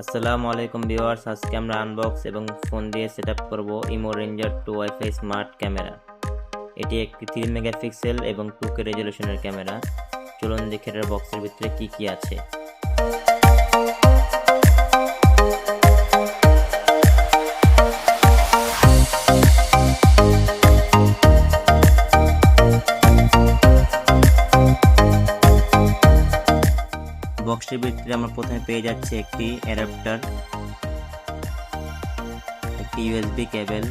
আসসালামু আলাইকুম ভিউয়ার্স, আজকে আমরা আনবক্স এবং ফোন দিয়ে সেট আপ করব Imou Ranger two WiFi smart camera এটি একটি থ্রি মেগাপিক্সেল এবং টু কে রেজলিউশনের ক্যামেরা চলুন দেখে বক্সের ভিতরে কি কি আছে। বক্সটির ভিতরে আমরা প্রথমে পেয়ে যাচ্ছি একটি অ্যাডাপ্টার একটি ইউএসবি কেবল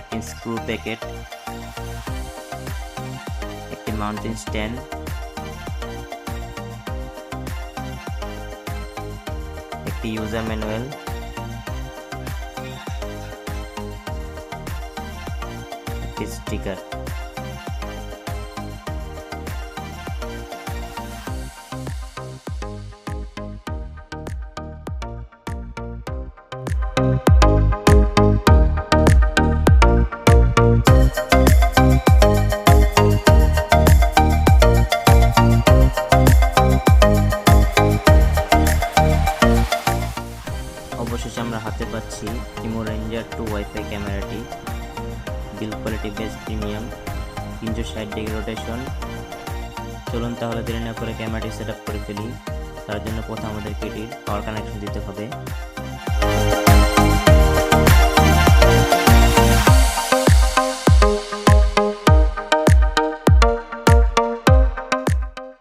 একটি স্ক্রু প্যাকেট একটি মাউন্টেন স্ট্যান্ড একটি ইউজার ম্যানুয়াল একটি স্টিকার টু ওয়াইফাই ক্যামেরাটি বিল কোয়ালিটি বেস প্রিমিয়াম তিনশো ষাট ডিগ্রি রোটেশন চলুন তাহলে দেরি না করে ক্যামেরাটি সেট করে ফেলি। তার জন্য প্রথমে আমাদেরকে এটির পাওয়ার কানেকশন দিতে হবে।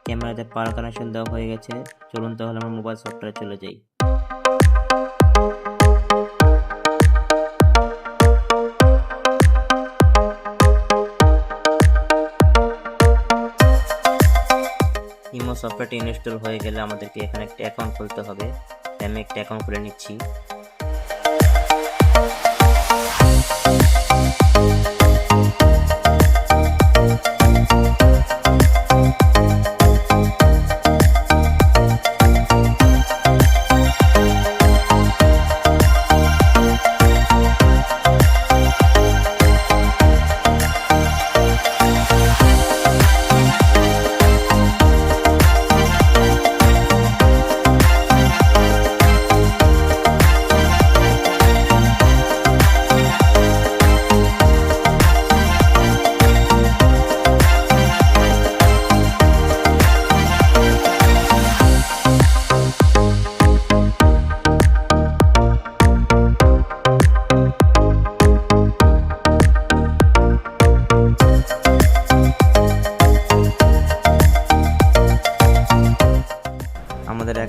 ক্যামেরাতে পাওয়ার কানেকশন দেওয়া হয়ে গেছে। চলুন তাহলে আমরা মোবাইল সফটওয়্যারে চলে যাই। ইমো সফটওয়্যারটি ইনস্টল হয়ে গেলে আমাদেরকে এখানে একটা অ্যাকাউন্ট খুলতে হবে। আমি একটা অ্যাকাউন্ট খুলে নিচ্ছি।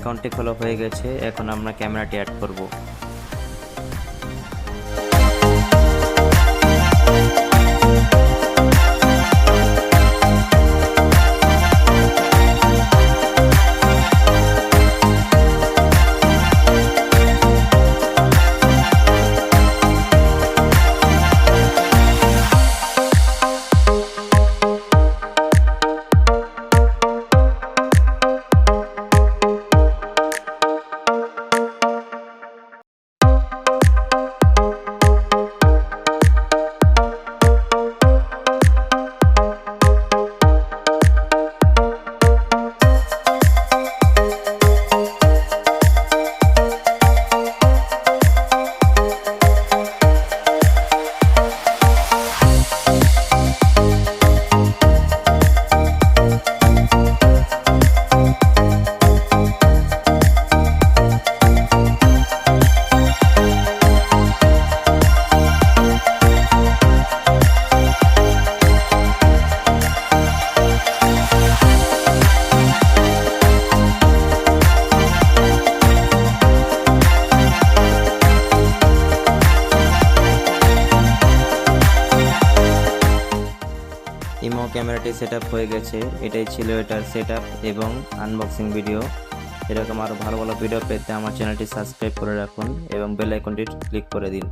অ্যাকাউন্টটি খোলা হয়ে গেছে এখন আমরা ক্যামেরাটি অ্যাড করব। ক্যামেরাটি সেট হয়ে গেছে। এটাই ছিল এটার সেট এবং আনবক্সিং ভিডিও এরকম আরও ভালো ভালো ভিডিও পেতে আমার চ্যানেলটি সাবস্ক্রাইব করে রাখুন এবং বেল আইকনটি ক্লিক করে দিন।